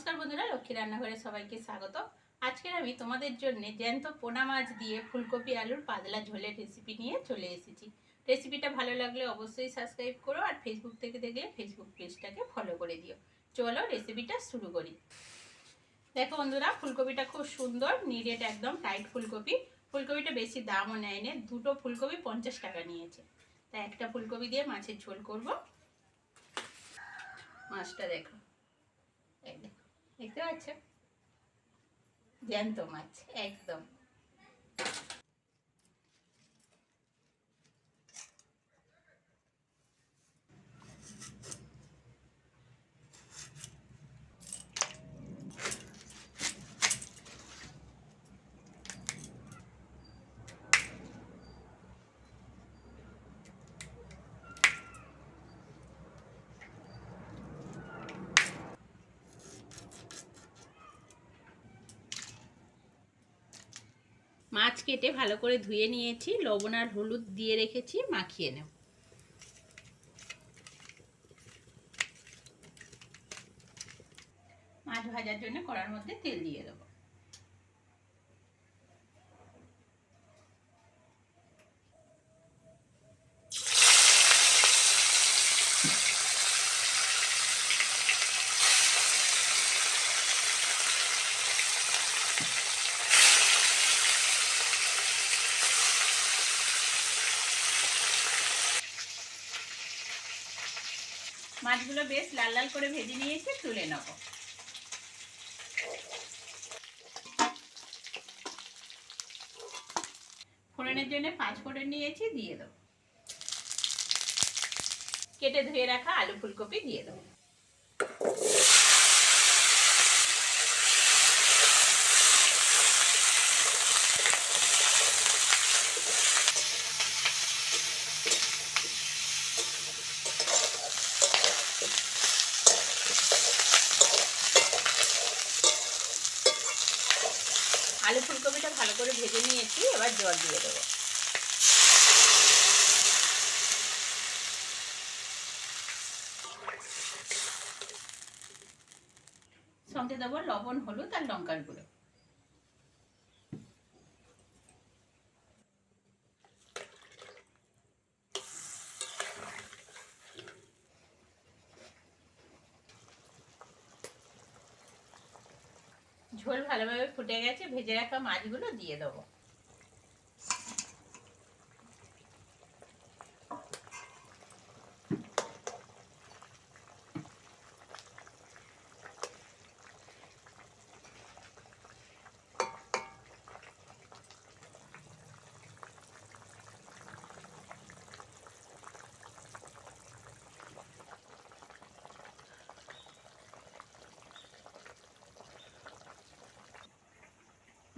নমস্কার বন্ধুরা, লক্ষ্মী রান্নাঘরে সবাইকে স্বাগত আজকের আমি তোমাদের জন্য জ্যান্ত পোনা মাছ দিয়ে ফুলকপি, আলুর পাতলা ঝোলের রেসিপি নিয়ে চলে এসেছি। রেসিপিটা ভালো লাগলে অবশ্যই সাবস্ক্রাইব করো আর ফেসবুক থেকে দেখলে ফেসবুক পেজটাকে ফলো করে দিও। চলো রেসিপিটা শুরু করি। দেখো বন্ধুরা, ফুলকপিটা খুব সুন্দর নিরেট একদম টাইট ফুলকপি। ফুলকপিটা বেশি দামও নেয়নি, দুটো ফুলকপি পঞ্চাশ টাকা নিয়েছে। তাই একটা ফুলকপি দিয়ে মাছের ঝোল করব। মাছটা দেখো। এই দেখো। দেখতে পাচ্ছ জ্যান্ত মাছ একদম। মাছ কেটে ভালো করে ধুয়ে নিয়েছি, লবণ আর হলুদ দিয়ে রেখেছি, মাখিয়ে নেব। মাছ ভাজার জন্য কড়ার মধ্যে তেল দিয়ে দেবো। মাছগুলো বেশ লাল লাল করে ভেজে নিয়েছি, তুলে নেব। ফোড়নের জন্য পাঁচ ফোড়ন নিয়েছি, দিয়ে দেবো। কেটে ধুয়ে রাখা আলু ফুলকপি দিয়ে দেবো। আলু ফুলকপিটা ভালো করে ভেজে নিয়েছি, এবার জল দিয়ে দেবো। সঙ্গে দেবো লবণ, হলুদ আর লঙ্কার গুঁড়ো। ঝোল ভালোভাবে ফুটে গেছে ভেজে রাখা মাছগুলো দিয়ে দেবো।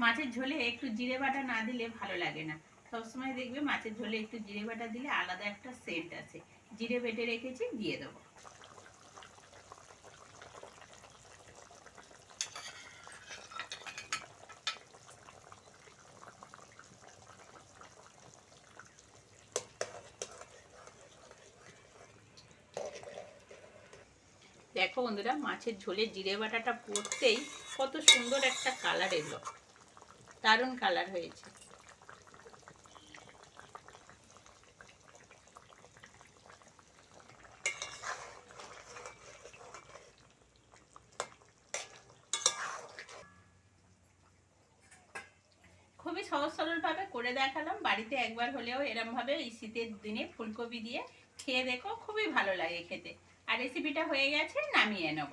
মাছের ঝোলে একটু জিরে বাটা না দিলে ভালো লাগে না। সবসময় দেখবে মাছের ঝোলে একটু জিরে বাটা দিলে আলাদা একটা সেন্ট আছে। জিরে বেটে রেখেছি, দিয়ে দেবো। দেখো বন্ধুরা, মাছের ঝোলে জিরে বাটাটা পড়তেই কত সুন্দর একটা কালার এলো। দারুণ কালার হয়েছে। খুবই সহজ সরলভাবে করে দেখালাম। বাড়িতে একবার হলেও এরমভাবে এই শীতের দিনে ফুলকপি দিয়ে খেয়ে দেখো, খুবই ভালো লাগে খেতে। আর রেসিপিটা হয়ে গেছে, নামিয়ে নেব।